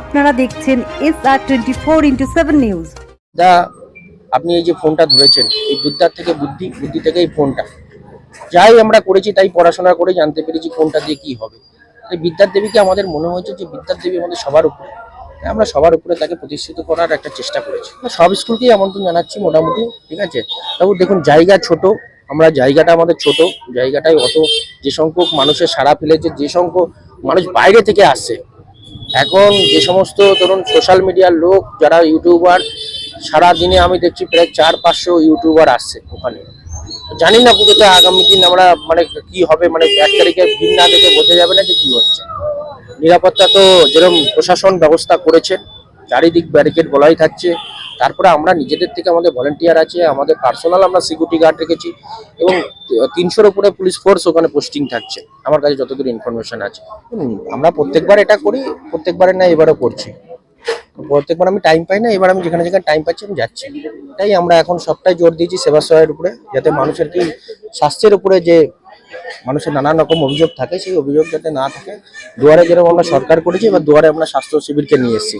আপনারা দেখছেন S R four news দা, আপনি এই যে ফোনটা ধরেছেন, এই বিদ্যার থেকে বুদ্ধি বুদ্ধি থেকে এই ফোনটা। যাই আমরা করেছি, তাই পড়াশোনা করে জানতে পেরেছি কোনটা দিয়ে কি হবে। এই বিদ্যার দেবীকে আমাদের মনে হয়েছে যে বিদ্যার দেবী আমাদের সবার উপরে। তাই আমরা সবার উপরে তাকে প্রতিষ্ঠিত করার একটা চেষ্টা করেছি। সব স্কুলকেই আমন্ত্রণ জানাচ্ছি মোটামুটি, ঠিক আছে? তবু দেখুন, জায়গা ছোট, আমরা জায়গাটা আমাদের ছোট জায়গাটায় অত যে সংখ্যক মানুষের সাড়া ফেলেছে, যে সংখ্যক মানুষ বাইরে থেকে আসছে। এখন যে সমস্ত ধরুন সোশ্যাল মিডিয়ার লোক যারা ইউটিউবার সারা দিনে আমি দেখছি প্রায় চার পাঁচশো ইউটিউবার আসছে ওখানে। জানি না পুজোতে আগামী দিন আমরা মানে কি হবে মানে এক তারিখে দিন না দেখে বোঝা যাবে না যে কি হচ্ছে। নিরাপত্তা তো যেরকম প্রশাসন ব্যবস্থা করেছে, চারিদিক ব্যারিকেড বলাই থাকছে। তারপরে আমরা নিজেদের থেকে আমাদের ভলেন্টিয়ার আছে, আমাদের পার্সোনাল আমরা সিকিউরিটি গার্ড রেখেছি এবং তিনশোর উপরে পুলিশ ফোর্স ওখানে পোস্টিং থাকছে, আমার কাছে যতদূর ইনফরমেশন আছে। আমরা প্রত্যেকবার এটা করি প্রত্যেকবারে না এবারও করছি। প্রত্যেকবার আমি টাইম পাই না, এবার আমি যেখানে যেখানে টাইম পাচ্ছি আমি যাচ্ছি। তাই আমরা এখন সবটাই জোর দিয়েছি সেবা সেবায়ের উপরে, যাতে মানুষের কি স্বাস্থ্যের উপরে যে মানুষের নানান রকম অভিযোগ থাকে, সেই অভিযোগ যাতে না থাকে, দুয়ারে যেরকম আমরা সরকার করেছি, এবার দুয়ারে আমরা স্বাস্থ্য শিবিরকে নিয়ে এসেছি।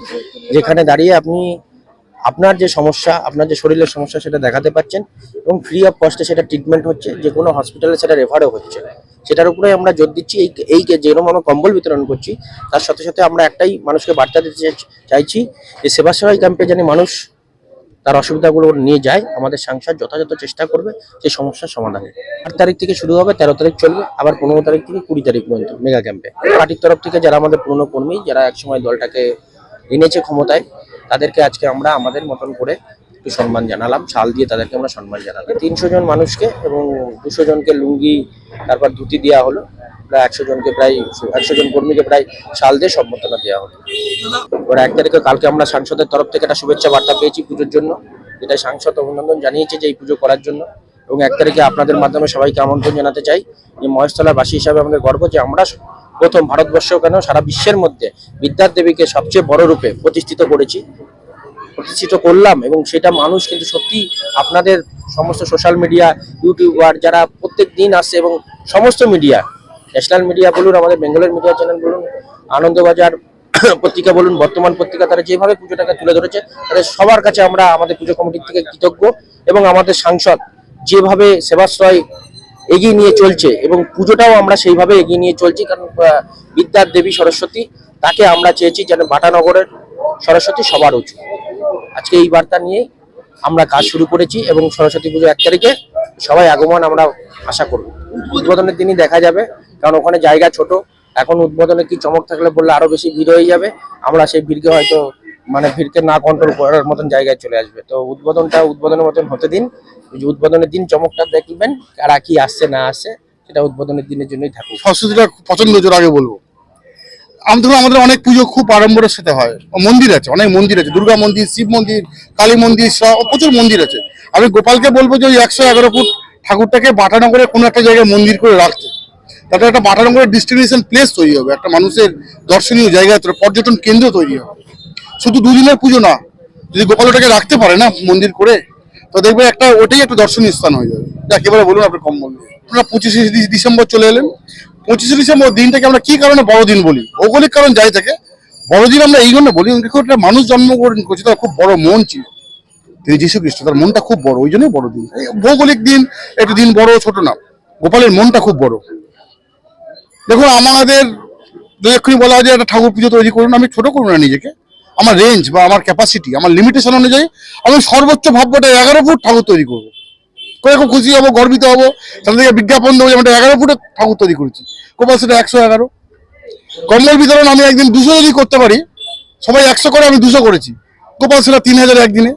যেখানে দাঁড়িয়ে আপনি আপনার যে সমস্যা, আপনার যে শরীরের সমস্যা সেটা দেখাতে পাচ্ছেন এবং ফ্রি অফ কস্টে সেটা ট্রিটমেন্ট হচ্ছে, যে কোনো হসপিটালে সেটা রেফারও হচ্ছে। সেটার উপরে আমরা জোর দিচ্ছি, এই এই যে যেরকম আমরা কম্বল বিতরণ করছি, তার সাথে সাথে আমরা একটাই মানুষকে বার্তা দিতে চাইছি যে সেবা সেবাই ক্যাম্পে যেন মানুষ তার অসুবিধাগুলো নিয়ে যায়, আমাদের সাংসদ যথাযথ চেষ্টা করবে সেই সমস্যার সমাধানে আট তারিখ থেকে শুরু হবে, তেরো তারিখ চলবে, আবার পনেরো তারিখ থেকে কুড়ি তারিখ পর্যন্ত মেগা ক্যাম্পে পার্টির তরফ থেকে যারা আমাদের পুরনো কর্মী, যারা একসময় দলটাকে এনেছে ক্ষমতায় তাদেরকে আজকে আমরা আমাদের মতন করে একটু সম্মান জানালাম। শাল দিয়ে তাদেরকে আমরা সম্মান জানালাম। তিনশো জন মানুষকে এবং দুশো জনকে লুঙ্গি, তারপর ধুতি দেওয়া হলো। প্রায় একশো জনকে প্রায় একশো জন কর্মীকে প্রায় শাল দিয়ে সম্বর্ধনা দেওয়া হলো। ওর এক তারিখে কালকে আমরা সাংসদের তরফ থেকে একটা শুভেচ্ছা বার্তা পেয়েছি পুজোর জন্য যেটা সাংসদ অভিনন্দন জানিয়েছে যে এই পুজো করার জন্য। এবং এক তারিখে আপনাদের মাধ্যমে সবাইকে আমন্ত্রণ জানাতে চাই। যে মহেশতলা বাসী হিসাবে আমাদের গর্ব যে আমরা প্রথম ভারতবর্ষ কেন? সারা বিশ্বের মধ্যে বিদ্যার দেবীকে সবচেয়ে বড় রূপে প্রতিষ্ঠিত করেছি, প্রতিষ্ঠিত করলাম এবং সেটা মানুষ কিন্তু সত্যি আপনাদের সমস্ত সোশ্যাল মিডিয়া ইউটিউবার যারা প্রত্যেক দিন আসছে এবং সমস্ত মিডিয়া ন্যাশনাল মিডিয়া বলুন, আমাদের বেঙ্গলের মিডিয়া চ্যানেল বলুন আনন্দবাজার পত্রিকা বলুন, বর্তমান পত্রিকা তারা যেভাবে পুজোটাকে তুলে ধরেছে, তাদের সবার কাছে আমরা আমাদের পুজো কমিটির থেকে কৃতজ্ঞ এবং আমাদের সাংসদ যেভাবে সেবাশ্রয় এগিয়ে নিয়ে চলছে এবং পুজোটাও আমরা সেইভাবে এগিয়ে নিয়ে চলছি, কারণ বিদ্যার দেবী সরস্বতী, তাকে আমরা চেয়েছি যেন বাটানগরের সরস্বতী সবার উঁচু আজকে এই বার্তা নিয়েই আমরা কাজ শুরু করেছি এবং সরস্বতী পুজো এক তারিখে সবাই আগমন আমরা আশা করব। উদ্বোধনের দিনই দেখা যাবে, কারণ ওখানে জায়গা ছোট, এখন উদ্বোধনে কি চমক থাকলে বললে আরও বেশি ভিড় হয়ে যাবে, আমরা সেই ভিড়কে হয়তো মানে ভিড়কে না কন্ট্রোল করার মতন জায়গায় চলে আসবে। তো উদ্বোধনটা উদ্বোধনের মতন হতে দিন। যে উদ্বোধনের দিন চমকটা দেখবেন, কারা কি আসছে, না আসছে, সেটা উদ্বোধনের দিনের জন্যই থাকুক। সরস্বতীটা পছন্দ জোর আগে বলব। আমি ধরুন আমাদের অনেক পুজো খুব আড়ম্বরের সাথে হয়। মন্দির আছে, অনেক মন্দির আছে। দুর্গা মন্দির, শিব মন্দির, কালী মন্দির প্রচুর মন্দির আছে। আমি গোপালকে বলব যে ওই একশো এগারো ফুট ঠাকুরটাকে বাটানগরের কোনো একটা জায়গায় মন্দির করে রাখতে। তাতে একটা বাটানগরের ডিস্টিনেশন প্লেস তৈরি হবে, একটা মানুষের দর্শনীয় জায়গা পর্যটন কেন্দ্র তৈরি হবে। শুধু দুদিনের পুজো না, যদি গোপাল ওটাকে রাখতে পারে না মন্দির করে, তো দেখবে একটা ওটাই একটা দর্শনীয় স্থান হয়ে যাবে। একেবারে বলুন আপনি কম বলবেন আপনারা পঁচিশে ডিসেম্বর চলে এলেন। পঁচিশে ডিসেম্বর দিনটাকে আমরা কি কারণে বড়দিন বলি? ভৌগোলিক কারণ যাই থাকে। বড়দিন আমরা এই জন্য বলি একটা মানুষ জন্মগ্রহণ করছে, তার খুব বড় মন ছিল। তিনি যীশু খ্রিস্ট তার মনটা খুব বড়, ওই জন্যই বড়দিন। ভৌগোলিক দিন, একটু দিন বড়, ছোট না। গোপালের মনটা খুব বড়। দেখুন, আমাদের এক্ষুনি বলা হয় যে একটা ঠাকুর পুজো তৈরি করুন, আমি ছোট করুন না নিজেকে। আমার রেঞ্জ বা আমার ক্যাপাসিটি আমার লিমিটেশন অনুযায়ী আমি সর্বোচ্চ ভাববটা এগারো ফুট ঠাকুর তৈরি করব। করে খুব খুশি হব, গর্বিত হব থেকে বিজ্ঞাপন দেবো যে আমরা এগারো ফুটে ঠাকুর তৈরি করেছি। গোপাল সেটা একশো এগারো। কম্বল বিতরণ আমি একদিন দুশো যদি করতে পারি, সবাই একশো করে আমি দুশো করেছি। গোপাল সেটা তিন হাজার একদিনে।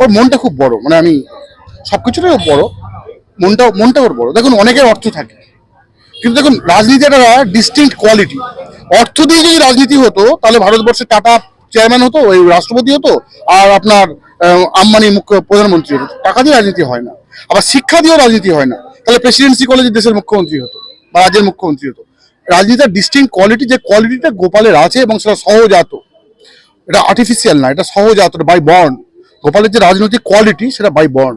ওর মনটা খুব বড় মানে আমি সব কিছুটাই বড়। মনটা মনটা ওর বড়। দেখুন, অনেকের অর্থ থাকে। কিন্তু দেখুন, রাজনীতি একটা ডিস্টিংক্ট কোয়ালিটি অর্থ দিয়ে যদি রাজনীতি হতো, তাহলে ভারতবর্ষে টাটা চেয়ারম্যান হতো, ওই রাষ্ট্রপতি হতো, আর আপনার আম্বানি মুখ্য প্রধানমন্ত্রী হতো। টাকা দিয়ে রাজনীতি হয় না। আবার শিক্ষা দিয়েও রাজনীতি হয় না। তাহলে প্রেসিডেন্সি কলেজের দেশের মুখ্যমন্ত্রী হতো, বা রাজ্যের মুখ্যমন্ত্রী হতো। রাজনীতির ডিস্টিং কোয়ালিটি যে কোয়ালিটিটা গোপালের আছে এবং সেটা সহজাত। এটা আর্টিফিশিয়াল না, এটা সহজাত বাই বর্ন গোপালের যে রাজনৈতিক কোয়ালিটি সেটা বাই বর্ন